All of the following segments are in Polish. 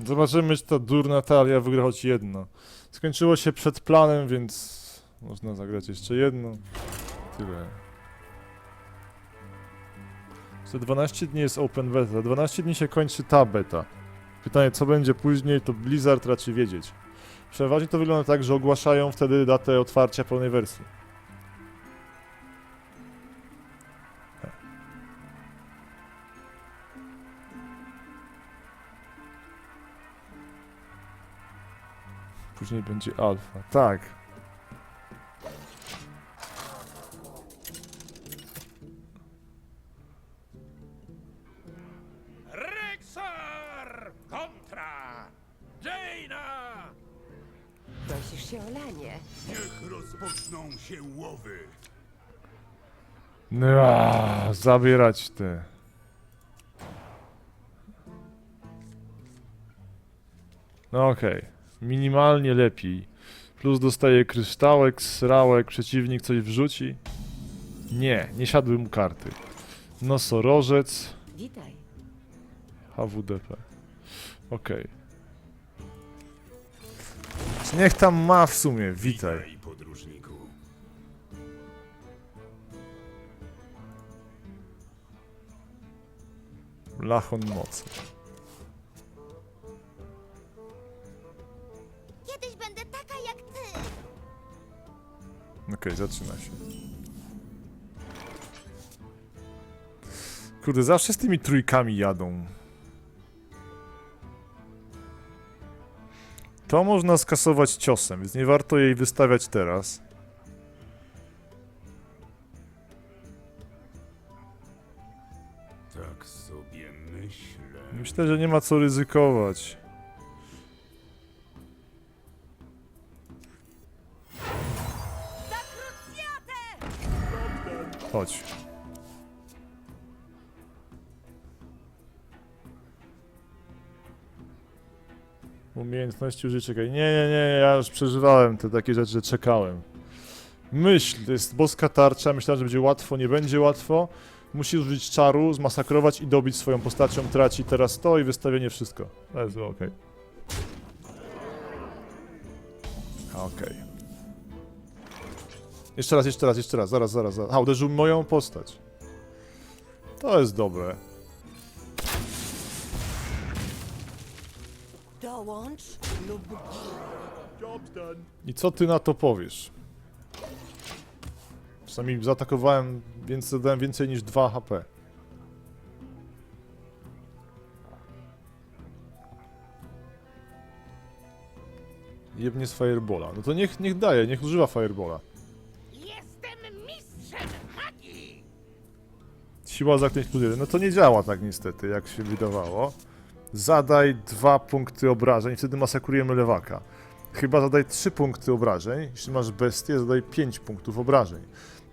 Zobaczymy, czy ta durna talia wygra choć jedno. Skończyło się przed planem, więc można zagrać jeszcze jedno. Tyle. Za 12 dni jest open beta. Za 12 dni się kończy ta beta. Pytanie, co będzie później, to Blizzard raczy wiedzieć. Przeważnie to wygląda tak, że ogłaszają wtedy datę otwarcia pełnej wersji. Później będzie alfa. Tak. Rexar kontra Jaina! Prosisz się o lanie. Niech rozpoczną się łowy. No, zabierać te. No okej. Minimalnie lepiej. Plus dostaje kryształek, srałek, przeciwnik coś wrzuci. Nie, nie siadły mu karty. Nosorożec, Witaj. HWDP. Okej. Niech tam ma w sumie, witaj. Witaj, podróżniku. Lachon mocy. Okej, zaczyna się. Kurde, zawsze z tymi trójkami jadą. To można skasować ciosem, więc nie warto jej wystawiać teraz. Tak sobie myślę. Myślę, że nie ma co ryzykować. Chodź. Umiejętności użyć, czekaj. Nie, nie, nie, ja już przeżywałem te takie rzeczy, że czekałem. Myśl, to jest boska tarcza, myślałem, że będzie łatwo, nie będzie łatwo. Musi użyć czaru, zmasakrować i dobić swoją postacią, traci teraz to i wystawienie wszystko. To jest okej. Okej. Jeszcze raz, jeszcze raz, jeszcze raz, zaraz, zaraz, zaraz. A, uderzył moją postać. To jest dobre. Dołącz lub I co ty na to powiesz? Czasami zaatakowałem, więc zadałem więcej niż 2 HP. Jebnie z Firebola. No to niech, niech daje, niech używa Firebola. Siła zaklęć plus jeden. No to nie działa tak niestety, jak się wydawało. Zadaj dwa punkty obrażeń wtedy masakrujemy lewaka. Chyba zadaj trzy punkty obrażeń. Jeśli masz bestię, zadaj 5 punktów obrażeń.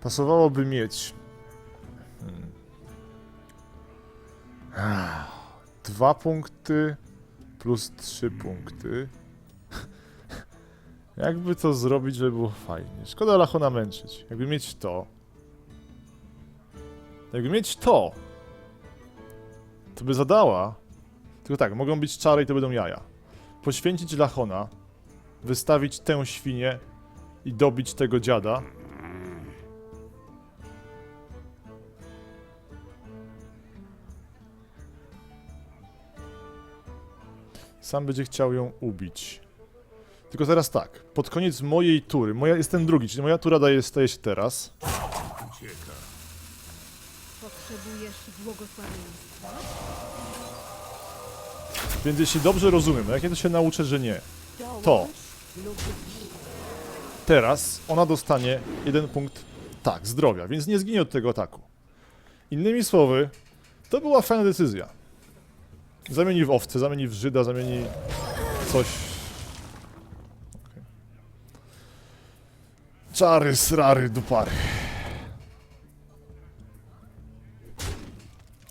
Pasowałoby mieć... Hmm. Dwa punkty plus trzy punkty. Jakby to zrobić, żeby było fajnie. Szkoda Lachona męczyć. Jakby mieć to, jakby mieć to, to by zadała. Tylko tak, mogą być czary i to będą jaja. Poświęcić Lachona, wystawić tę świnię i dobić tego dziada. Sam będzie chciał ją ubić. Tylko teraz tak, pod koniec mojej tury, moja jestem drugi, czyli moja tura daje, staje się teraz. Więc jeśli dobrze rozumiem, jak ja to się nauczę, że nie, To. teraz ona dostanie jeden punkt, tak, zdrowia, więc nie zginie od tego ataku. Innymi słowy, to była fajna decyzja. Zamieni w owce, zamieni w Żyda, zamieni coś... Okej. Czary, srary, dupary.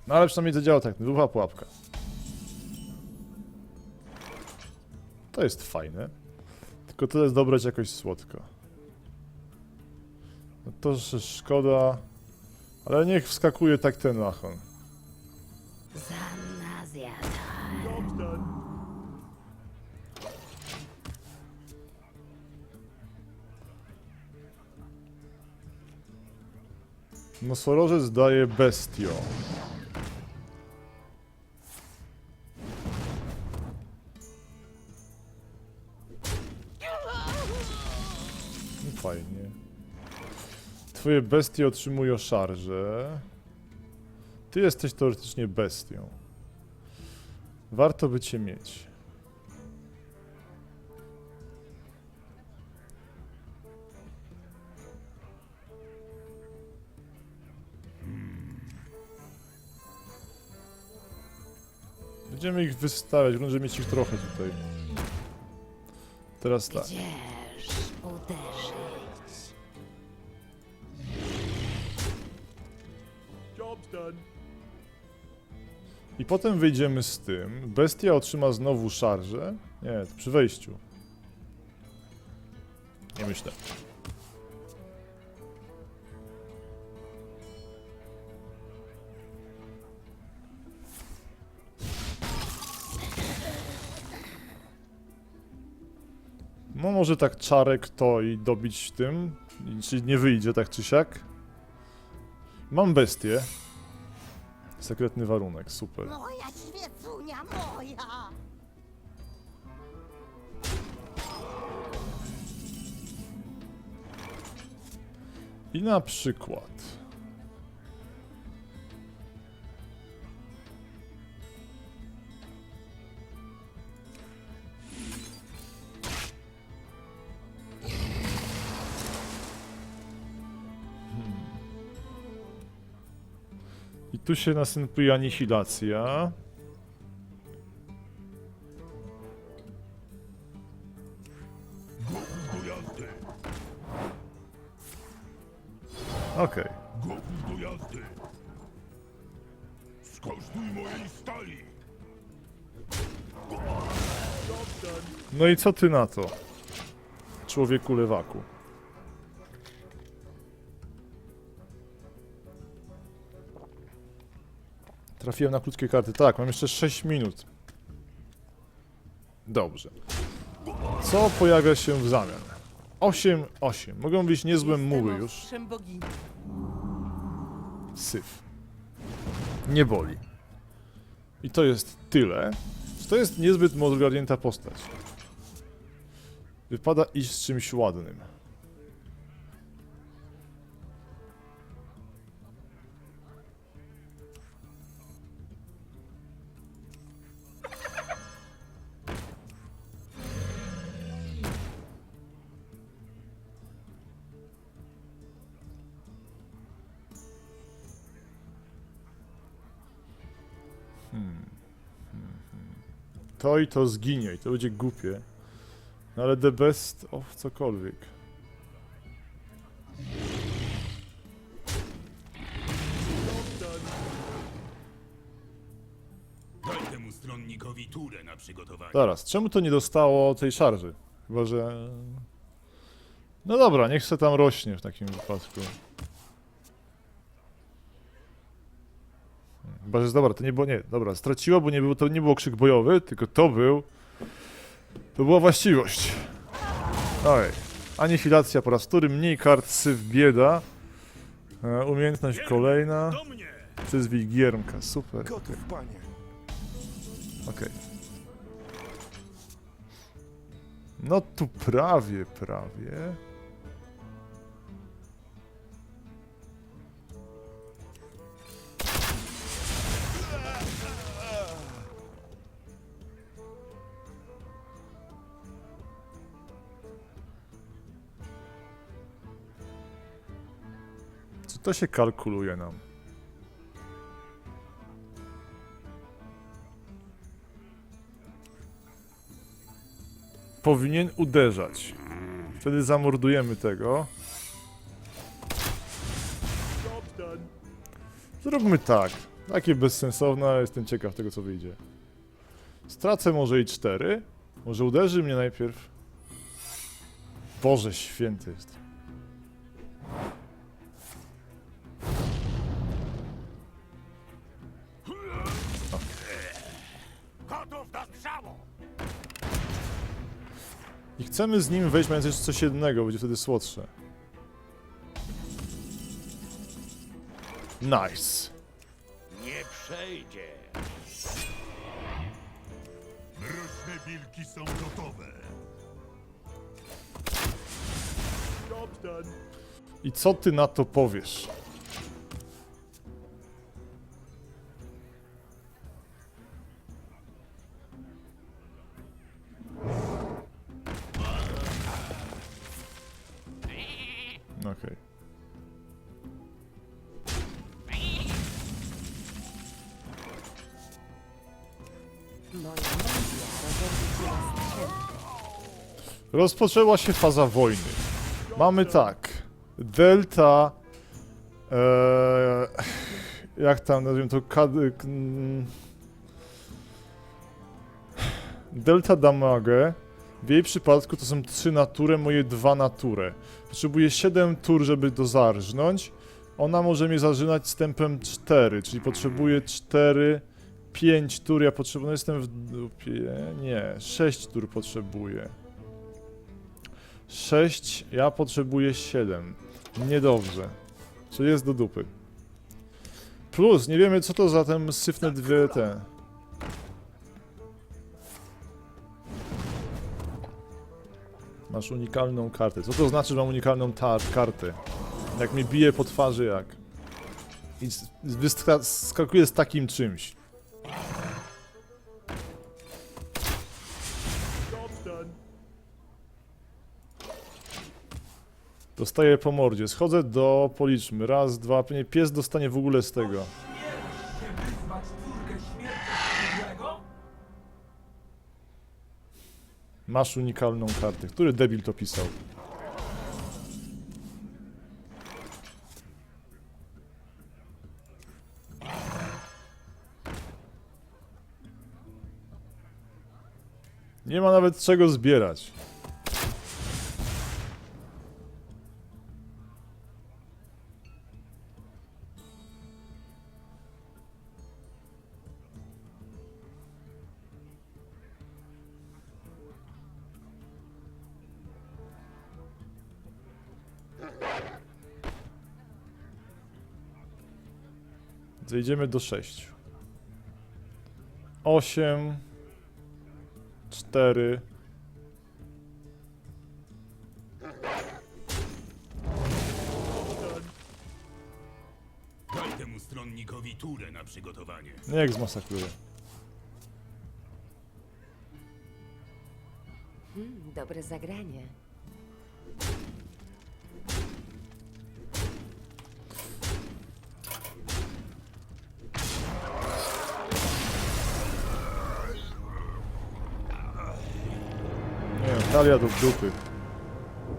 No ale przynajmniej zadziała tak, była pułapka. To jest fajne. Tylko tyle jest dobrać jakoś słodko. No to szkoda. Ale niech wskakuje tak ten Lachon. Nosorożec daje bestio. Fajnie. Twoje bestie otrzymują szarże. Ty jesteś teoretycznie bestią. Warto by cię mieć. Będziemy ich wystawiać, będziemy mieć ich trochę tutaj. Teraz tak. I potem wyjdziemy z tym. Bestia otrzyma znowu szarżę. Nie, przy wejściu. Nie myślę. No może tak czarek to i dobić tym. Czyli nie wyjdzie tak czy siak. Mam bestię. Sekretny warunek, super. Moja świecunia, moja! I na przykład. Tu się następuje anihilacja. Okej. Jazdy! Skosztuj mojej stali! No i co ty na to? Człowieku lewaku. Trafiłem na krótkie karty. Tak, mam jeszcze 6 minut. Dobrze. Co pojawia się w zamian? 8, 8. Mogą być niezłe muły już. Syf. Nie boli. I to jest tyle. To jest niezbyt rozgarnięta postać. Wypada iść z czymś ładnym. To i to zginie i to będzie głupie. No ale the best of cokolwiek. Daj temu stronnikowi turę na przygotowanie. Zaraz, czemu to nie dostało tej szarży? Chyba, że... No dobra, niech se tam rośnie w takim wypadku. Chyba, że dobra, to nie było, nie, dobra, straciło, bo nie było, to nie było krzyk bojowy, tylko to był, to była właściwość. Oj, anihilacja po raz wtóry, mniej kart, syf, bieda. E, umiejętność kolejna, przyzwij giermka, super. Gotów, panie. Okej. No tu prawie, prawie. To się kalkuluje nam? powinien uderzać. Wtedy zamordujemy tego. Zróbmy tak. Takie bezsensowne, ale jestem ciekaw tego, co wyjdzie. Stracę może i 4. Może uderzy mnie najpierw. Boże święty jest. Chcemy z nim wejść mając jeszcze coś jednego, będzie wtedy słodsze. Nice. Nie przejdzie. Mroczne wilki są gotowe. I co ty na to powiesz? Okej. Strzępy. Rozpoczęła się faza wojny. Mamy tak. Delta. Eee, jak tam nazwijmy to? Kad, Delta damage. W jej przypadku to są 3 nature, moje 2 nature. Potrzebuję 7 tur, żeby to zarżnąć. Ona może mnie zażynać z tempem 4, czyli potrzebuję 4, 5 tur. Ja potrzebuję. No jestem w dupie. Nie, 6 tur potrzebuję. 6, ja potrzebuję 7. Niedobrze. Czy jest do dupy? Plus, nie wiemy co to za ten syfne dwie te. Masz unikalną kartę. Co to znaczy, że mam unikalną kartę? Jak mi bije po twarzy, jak? I skakuje z takim czymś. Dostaję po mordzie. Schodzę do, policzmy, raz, dwa, pewnie pies dostanie w ogóle z tego. Masz unikalną kartę. Który debil to pisał? Nie ma nawet czego zbierać. Zejdziemy do 6. 8 4 Daj temu stronnikowi turę na przygotowanie. Niech zmasakruje. Hmm, dobre zagranie. Nie wiem, talia do dupy.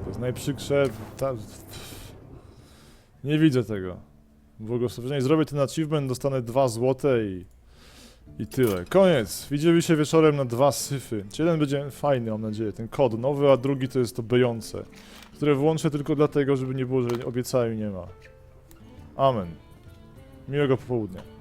To jest najprzykrze. Ta... Nie widzę tego. Błogosławienie. Zrobię ten achievement, dostanę dwa złote i... I tyle. Koniec. Widzimy się wieczorem na dwa syfy. Jeden będzie fajny, mam nadzieję, ten kod nowy, a drugi to jest to bejące. Które włączę tylko dlatego, żeby nie było, że obiecałem i nie ma. Amen. Miłego popołudnia.